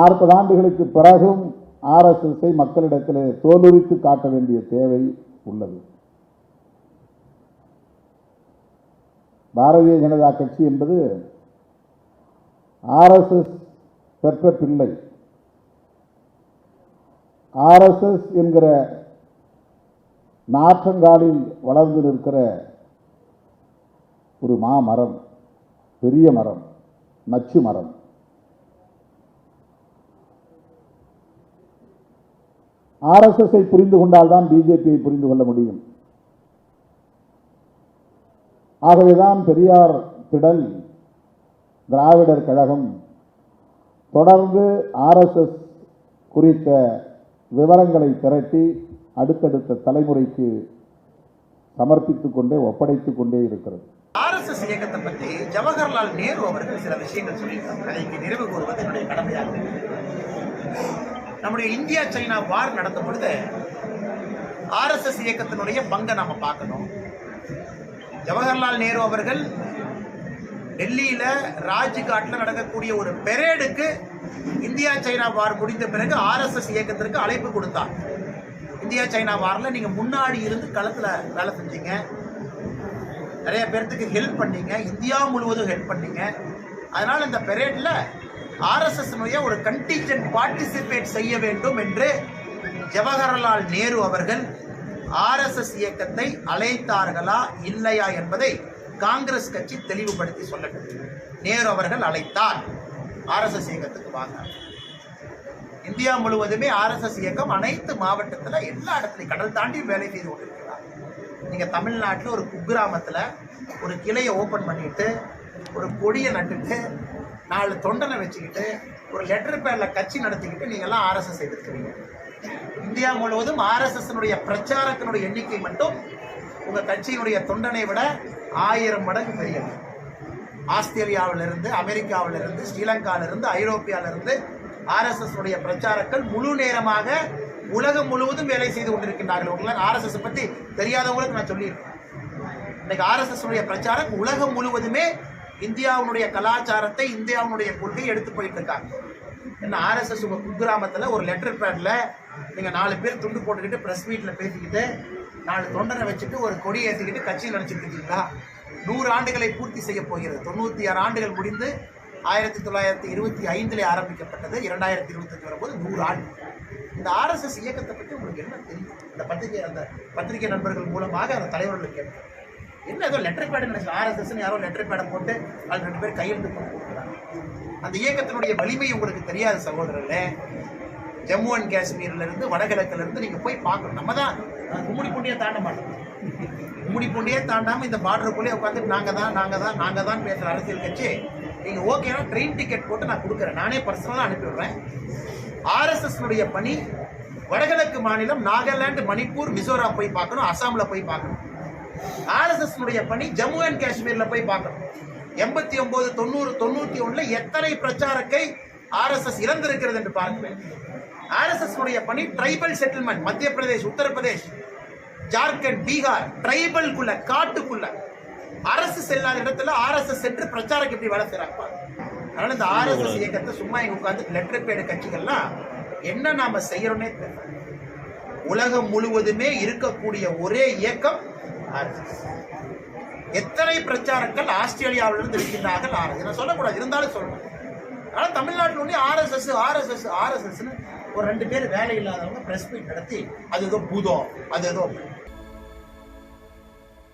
நாற்பது ஆண்டுகளுக்கு பிறகும் ஆர்எஸ்எஸ்ஐ மக்களிடத்தில் தோலுரித்து காட்ட வேண்டிய தேவை உள்ளது. பாரதிய ஜனதா கட்சி என்பது ஆர்எஸ்எஸ் பெற்ற பிள்ளை. ஆர்எஸ்எஸ் என்கிற நாற்றங்காலில் வளர்ந்து நிற்கிற ஒரு மாமரம் பெரிய மரம் நச்சு மரம். ஆர்எஸ்எஸ்ஐ புரிந்து கொண்டால்தான் பிஜேபியை புரிந்து கொள்ள முடியும். ஆகவேதான் பெரியார் திடல் திராவிடர் கழகம் தொடர்ந்து ஆர்எஸ்எஸ் குறித்த விவரங்களை திரட்டி அடுத்தடுத்த தலைமுறைக்கு சமர்ப்பித்துக் கொண்டே ஒப்படைத்துக் கொண்டே இருக்கிறது. ஆர்எஸ்எஸ் இயக்கத்தை பற்றி ஜவஹர்லால் நேரு அவர்கள் சில விஷயங்கள் சொல்லியிருக்காங்க. அதை இங்கே நிறைவு கூறுவது என்னுடைய கடமையாக நம்முடைய இந்தியா சைனா வார் நடத்தும் பொழுது ஆர்எஸ்எஸ் இயக்கத்தினுடைய பங்கை நம்ம பார்க்கணும். ஜவஹர்லால் நேரு அவர்கள் டெல்லியில் ராஜ்காட்டில் நடக்கக்கூடிய ஒரு பெரேடுக்கு இந்தியா சைனா வார் முடிந்த பிறகு ஆர்எஸ்எஸ் இயக்கத்திற்கு அழைப்பு கொடுத்தார். இந்தியா சைனா வாரில் நீங்கள் முன்னாடி இருந்து களத்தில் வேலை செஞ்சீங்க. நிறைய பேர்த்துக்கு ஹெல்ப் பண்ணீங்க. இந்தியா முழுவதும் ஹெல்ப் பண்ணீங்க. அதனால் இந்த பெரேடில் ஆர்எஸ்எஸ் ஒரு கண்டிஜென்ட் பார்ட்டிசிபேட் செய்ய வேண்டும் என்று ஜவஹர்லால் நேரு அவர்கள் ஆர்எஸ்எஸ் இயக்கத்தை அழைத்தார்களா இல்லையா என்பதை காங்கிரஸ் கட்சி தெளிவுபடுத்தி சொல்லட்டும். நேரு அவர்கள் அழைத்தார். ஆர்எஸ்எஸ் இயக்கத்துக்கு வாங்க. இந்தியா முழுவதுமே ஆர்எஸ்எஸ் இயக்கம் அனைத்து மாவட்டத்தில் எல்லா இடத்துலையும் கடல் தாண்டி வேலை செய்து கொண்டிருக்கிறார். நீங்கள் தமிழ்நாட்டில் ஒரு குக்கிராமத்தில் ஒரு கிளையை ஓப்பன் பண்ணிட்டு ஒரு கொடியை நட்டுட்டு நாலு தொண்டனை வச்சுக்கிட்டு ஒரு லெட்டர் பேரில் கட்சி நடத்திக்கிட்டு நீங்கள்லாம் ஆர்எஸ்எஸ் எதிர்க்கிறீங்க. இந்தியா முழுவதும் ஆர்எஸ்எஸ்னுடைய பிரச்சாரத்தினுடைய எண்ணிக்கை மட்டும் உங்கள் கட்சியினுடைய தொண்டனை விட ஆயிரம் மடங்கு பெரியது. ஆஸ்திரேலியாவிலிருந்து அமெரிக்காவிலிருந்து ஸ்ரீலங்காவிலிருந்து ஐரோப்பியாவிலிருந்து ஆர்எஸ்எஸ் உடைய பிரச்சாரங்கள் முழு நேரமாக உலகம் முழுவதும் வேலை செய்து கொண்டிருக்கின்றார்கள். உங்களுக்கு ஆர்எஸ்எஸ் பற்றி தெரியாதவங்களுக்கு நான் சொல்லியிருக்கேன். இன்னைக்கு ஆர்எஸ்எஸ் உடைய பிரச்சாரம் உலகம் முழுவதுமே இந்தியாவுடைய கலாச்சாரத்தை இந்தியாவுடைய கொள்கையை எடுத்து போயிட்டு இருக்காங்க. என்ன ஆர்எஸ்எஸ் உங்கள் குக்கிராமத்தில் ஒரு லெட்டர் பேடில் நீங்கள் நாலு பேர் துண்டு போட்டுக்கிட்டு ப்ரெஸ் மீட்டில் பேசிக்கிட்டு நாலு தொண்டனை வச்சுட்டு ஒரு கொடி ஏற்றிக்கிட்டு கட்சியில் நினைச்சிட்டு இருக்கீங்களா? நூறு ஆண்டுகளை பூர்த்தி செய்ய போகிறது. தொண்ணூற்றி ஆறு ஆண்டுகள் முடிந்து ஆயிரத்தி தொள்ளாயிரத்தி இருபத்தி ஐந்திலே ஆரம்பிக்கப்பட்டது. இரண்டாயிரத்தி இருபத்தஞ்சு வரும்போது நூறு ஆண்டு. இந்த ஆர்எஸ்எஸ் இயக்கத்தை பற்றி உங்களுக்கு என்ன தெரியும்? இந்த பத்திரிகை அந்த பத்திரிகை நண்பர்கள் மூலமாக அந்த தலைவர்களுக்கு கேட்கும் என்ன ஏதோ லெட்டர் பேட் நினைச்சு ஆர்எஸ்எஸ் யாரோ லெட்டர் பேடை போட்டு அது ரெண்டு பேர் கையெழுத்து போட்டு கொடுக்குறாங்க அந்த இயக்கத்தினுடைய வலிமை உங்களுக்கு தெரியாத சகோதரர்களே. ஜம்மு அண்ட் காஷ்மீர்லேருந்து வடகிழக்குலேருந்து நீங்கள் போய் பார்க்கணும். நம்ம தான் கும்முடி கும்மிடி பூண்டியை தாண்ட மாட்டோம். கும்முடி பூண்டியே தாண்டாமல் இந்த பார்டருக்குள்ளே உட்காந்து நாங்கள் தான் நாங்கள் தான் நாங்கள் தான் பேசுகிற அரசியல் கட்சி நீங்கள் ஓகேனா ட்ரெயின் டிக்கெட் போட்டு நான் கொடுக்குறேன். நானே பர்சனலாக அனுப்பிவிடுறேன் ஆர்எஸ்எஸ்னுடைய பணி வடகிழக்கு மாநிலம் நாகாலாந்து மணிப்பூர் மிசோரம் போய் பார்க்கணும் அசாமில் போய் பார்க்கணும். ஆர்எஸ்எஸ் பணி ஜம்மு அண்ட் காஷ்மீர்ல போய் பார்க்கணும். எண்பத்தி ஒன்பது தொண்ணூறு தொண்ணூத்தி ஒண்ணுல எத்தனை பிரச்சாரக்கை ஆர்எஸ்எஸ் இழந்திருக்கிறது என்று பார்க்க வேண்டும். ஆர்எஸ்எஸ் பணி ட்ரைபல் செட்டில்மெண்ட் மத்திய பிரதேஷ் உத்தரப்பிரதேஷ் ஜார்க்கண்ட் பீகார் ட்ரைபல்குள்ள காட்டுக்குள்ள. அரசு செல்லாத இடத்துல ஆர்எஸ்எஸ் சென்று பிரச்சாரக்கு எப்படி வேலை செய்யறாங்க. அதனால இந்த ஆர்எஸ்எஸ் இயக்கத்தை சும்மா இங்க உட்கார்ந்து லெட்டர் பேடு கட்சிகள்லாம் என்ன நாம செய்யறோம்னே தெரியல. உலகம் முழுவதுமே இருக்கக்கூடிய ஒரே இயக்கம் ஆர்எஸ்எஸ் எத்தனை பிரச்சாரங்கள் ஆஸ்திரேலியாவிலிருந்து இருக்கின்றார்கள் ஆர்எஸ் நான் சொல்லக்கூடாது இருந்தாலும் சொல்லணும். ஆனால் தமிழ்நாட்டில் ஒன்றே ஆர்எஸ்எஸ் ஆர்எஸ்எஸ் ஆர்எஸ்எஸ்னு ஒரு ரெண்டு பேர் வேலை இல்லாதவங்க பிரஸ் மீட் நடத்தி அது ஏதோ பூதம் அது ஏதோ